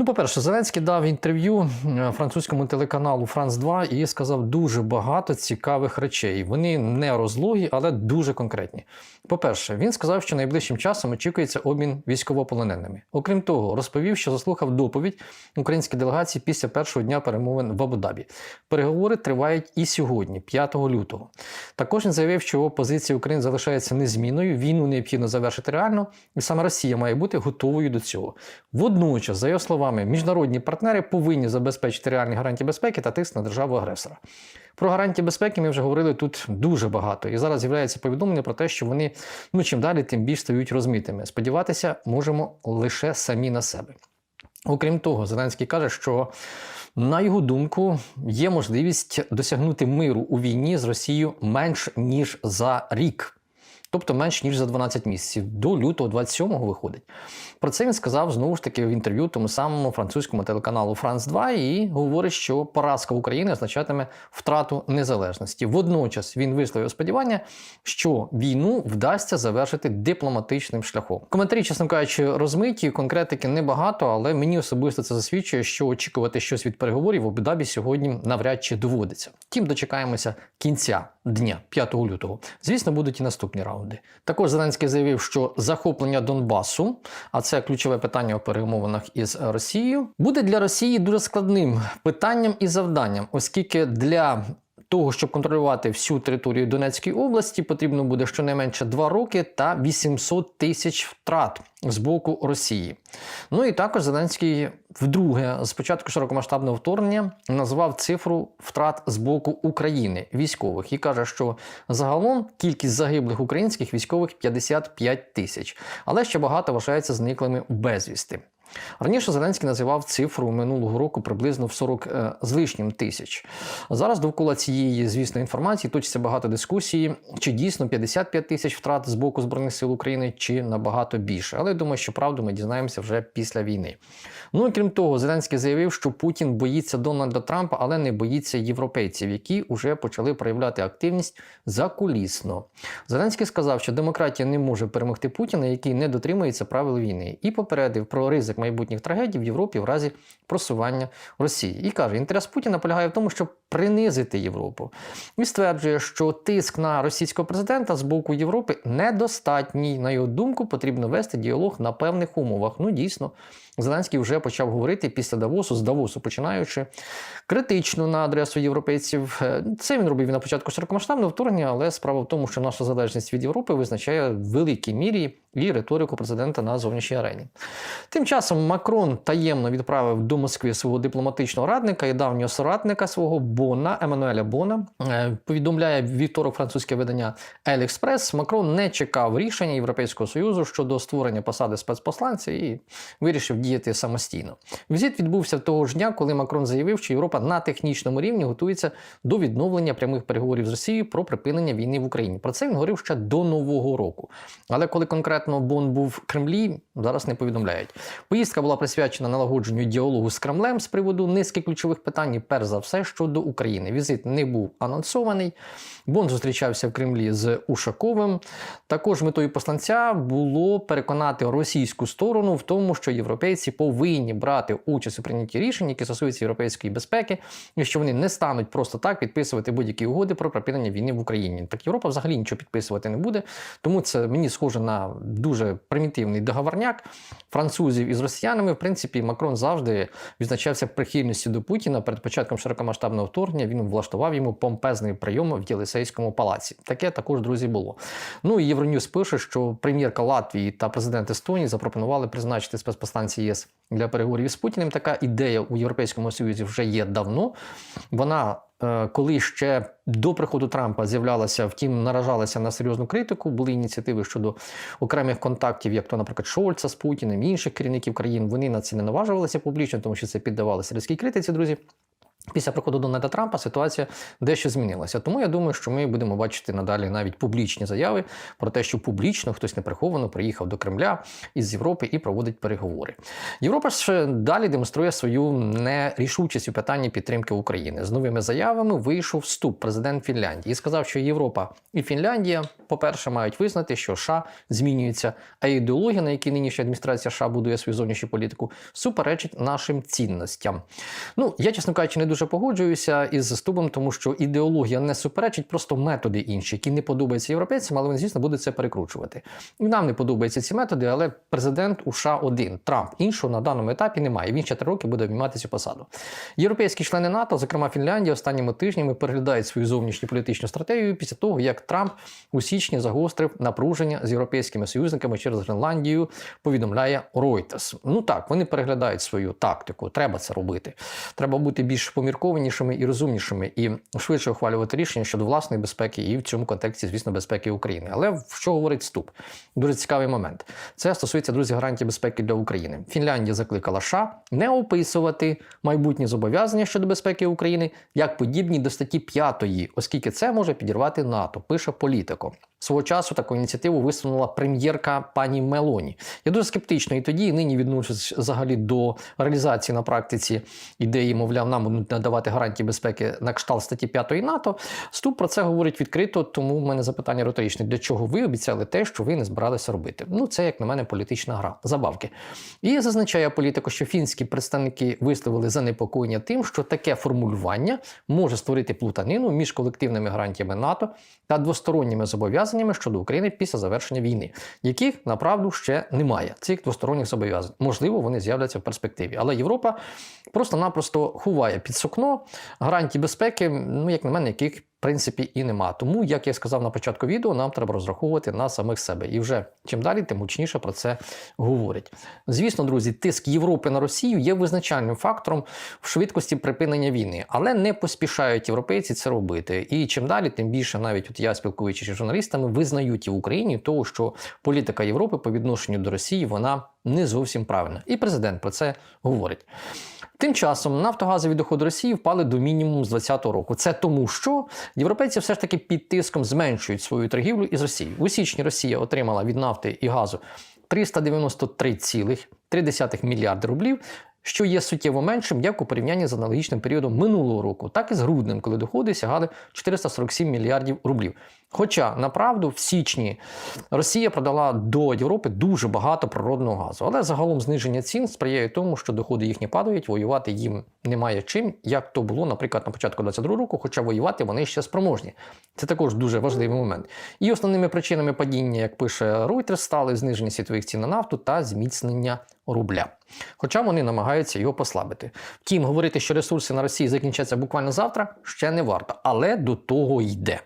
Ну, по-перше, Зеленський дав інтерв'ю е, французькому телеканалу Франс 2 і сказав дуже багато цікавих речей. Вони не розлогі, але дуже конкретні. По-перше, він сказав, що найближчим часом очікується обмін військовополоненими. Окрім того, розповів, що заслухав доповідь української делегації після першого дня перемовин в Абу-Дабі. Переговори тривають і сьогодні, 5 лютого. Також він заявив, що його позиція України залишається незмінною. Війну необхідно завершити реально, і саме Росія має бути готовою до цього. Водночас, за його словами, міжнародні партнери повинні забезпечити реальні гарантії безпеки та тиск на державу агресора. Про гарантії безпеки ми вже говорили тут дуже багато. І зараз з'являється повідомлення про те, що вони ну чим далі, тим більш стають розмитими. Сподіватися можемо лише самі на себе. Окрім того, Зеленський каже, що на його думку є можливість досягнути миру у війні з Росією менш ніж за рік. Тобто менш ніж за 12 місяців, до лютого 27-го виходить. Про це він сказав знову ж таки в інтерв'ю тому самому французькому телеканалу Франс 2 і говорить, що поразка України означатиме втрату незалежності. Водночас він висловив сподівання, що війну вдасться завершити дипломатичним шляхом. Коментарі, чесно кажучи, розмиті, конкретики небагато, але мені особисто це засвідчує, що очікувати щось від переговорів в Абу-Дабі сьогодні навряд чи доводиться. Втім, дочекаємося кінця дня 5 лютого. Звісно, будуть і наступні раунди. Також Зеленський заявив, що захоплення Донбасу, а це ключове питання у перемовинах із Росією, буде для Росії дуже складним питанням і завданням, оскільки для того, щоб контролювати всю територію Донецької області, потрібно буде щонайменше 2 роки та 800 тисяч втрат з боку Росії. Ну і також Зеленський вдруге з початку широкомасштабного вторгнення назвав цифру втрат з боку України військових і каже, що загалом кількість загиблих українських військових 55 тисяч, але ще багато вважається зниклими безвісти. Раніше Зеленський називав цифру минулого року приблизно в 40 е, з лишнім тисяч. Зараз довкола цієї, звісно, інформації точиться багато дискусії, чи дійсно 55 тисяч втрат з боку Збройних сил України, чи набагато більше. Але я думаю, що правду ми дізнаємося вже після війни. Ну і крім того, Зеленський заявив, що Путін боїться Дональда Трампа, але не боїться європейців, які вже почали проявляти активність закулісно. Зеленський сказав, що демократія не може перемогти Путіна, який не дотримується правил війни, і попередив про ризик майбутніх трагедій в Європі в разі просування Росії. І каже, інтерес Путіна полягає в тому, щоб принизити Європу. І стверджує, що тиск на російського президента з боку Європи недостатній. На його думку, потрібно вести діалог на певних умовах. Ну, дійсно, Зеленський вже почав говорити після Давосу, з Давосу починаючи критично на адресу європейців. Е, Це він робив на початку широкомасштабного вторгнення, але справа в тому, що наша залежність від Європи визначає в великій мірі і риторику президента на зовнішній арені. Тим часом Макрон таємно відправив до Москви свого дипломатичного радника і давнього соратника свого Бона, Еммануеля Бона. Е, Повідомляє вівторок французьке видання Ель Експрес. Макрон не чекав рішення Європейського союзу щодо створення посади спецпосланця і вирішив діяти самостійно. Візит відбувся того ж дня, коли Макрон заявив, що Європа на технічному рівні готується до відновлення прямих переговорів з Росією про припинення війни в Україні. Про це він говорив ще до нового року. Але коли конкретно Бон був в Кремлі, зараз не повідомляють. Поїздка була присвячена налагодженню діалогу з Кремлем з приводу низки ключових питань, і перш за все щодо України. Візит не був анонсований. Бон зустрічався в Кремлі з Ушаковим. Також метою посланця було переконати російську сторону в тому, що європейці повинні брати участь у прийнятті рішень, які стосуються європейської безпеки, і що вони не стануть просто так підписувати будь-які угоди про припинення війни в Україні. Так Європа взагалі нічого підписувати не буде. Тому це мені схоже на дуже примітивний договорняк французів із росіянами. В принципі, Макрон завжди відзначався прихильністю до Путіна. Перед початком широкомасштабного вторгнення він влаштував йому помпезний прийом в Єлисейському палаці. Таке також, друзі, було. Ну і Євроньюз пише, що прем'єрка Латвії та президент Естонії запропонували призначити спецпосланці ЄС для переговорів з Путіним. Така ідея у Європейському Союзі вже є давно. Вона е, коли ще до приходу Трампа з'являлася, втім, наражалася на серйозну критику, були ініціативи щодо окремих контактів, як то, наприклад, Шольца з Путіним, інших керівників країн. Вони на це не наважувалися публічно, тому що це піддавалося різкій критиці, друзі. Після приходу Дональда Трампа ситуація дещо змінилася. Тому я думаю, що ми будемо бачити надалі навіть публічні заяви про те, що публічно хтось неприховано приїхав до Кремля із Європи і проводить переговори. Європа ж далі демонструє свою нерішучість у питанні підтримки України. З новими заявами вийшов вступ президент Фінляндії і сказав, що Європа і Фінляндія, по-перше, мають визнати, що США змінюється, а ідеологія, на якій нинішня адміністрація США будує свою зовнішню політику, суперечить нашим цінностям. Ну я, чесно кажучи, не дуже погоджуюся із Стубом, тому що ідеологія не суперечить, просто методи інші, які не подобаються європейцям, але вони, звісно, будуть це перекручувати. І нам не подобаються ці методи, але президент США один Трамп іншого на даному етапі немає. Він ще три роки буде обіймати цю посаду. Європейські члени НАТО, зокрема Фінляндія, останніми тижнями переглядають свою зовнішню політичну стратегію після того, як Трамп у січні загострив напруження з європейськими союзниками через Гренландію. Повідомляє Reuters. Ну так, вони переглядають свою тактику. Треба це робити. Треба бути більш поміркованішими і розумнішими, і швидше ухвалювати рішення щодо власної безпеки, і в цьому контексті, звісно, безпеки України. Але що говорить вступ? Дуже цікавий момент. Це стосується друзі гарантії безпеки для України. Фінляндія закликала США не описувати майбутні зобов'язання щодо безпеки України як подібні до статті 5, оскільки це може підірвати НАТО. Пише політико. Свого часу таку ініціативу висунула прем'єрка пані Мелоні. Я дуже скептично і тоді, і нині відношусь взагалі до реалізації на практиці ідеї, мовляв, нам будуть надавати гарантії безпеки на кшталт статті 5 НАТО. Ступ про це говорить відкрито, тому в мене запитання риторичне: для чого ви обіцяли те, що ви не збиралися робити? Ну, це, як на мене, політична гра, забавки. І зазначає політико, що фінські представники висловили занепокоєння тим, що таке формулювання може створити плутанину між колективними гарантіями НАТО та двосторонніми зобов'язаннями щодо України після завершення війни, яких направду ще немає. Цих двосторонніх зобов'язань. Можливо, вони з'являться в перспективі. Але Європа просто-напросто ховає під сукно гарантії безпеки, ну як на мене, яких в принципі і нема. Тому, як я сказав на початку відео, нам треба розраховувати на самих себе. І вже чим далі, тим гучніше про це говорять. Звісно, друзі, тиск Європи на Росію є визначальним фактором в швидкості припинення війни, але не поспішають європейці це робити. І чим далі, тим більше, навіть от я спілкуючись з журналістами, визнають і в Україні того, що політика Європи по відношенню до Росії вона не зовсім правильна. І президент про це говорить. Тим часом нафтогазові доходи Росії впали до мінімуму з 2020 року. Це тому, що європейці все ж таки під тиском зменшують свою торгівлю із Росією. У січні Росія отримала від нафти і газу 393,3 мільярди рублів. Що є суттєво меншим як у порівнянні з аналогічним періодом минулого року, так і з груднем, коли доходи сягали 447 мільярдів рублів. Хоча направду в січні Росія продала до Європи дуже багато природного газу, але загалом зниження цін сприяє тому, що доходи їхні падають, воювати їм немає чим, як то було, наприклад, на початку 2022 року, хоча воювати вони ще спроможні. Це також дуже важливий момент. І основними причинами падіння, як пише Reuters, стали зниження світових цін на нафту та зміцнення рубля. Хоча вони намагаються його послабити. Втім, говорити, що ресурси на Росії закінчаться буквально завтра, ще не варто, але до того йде.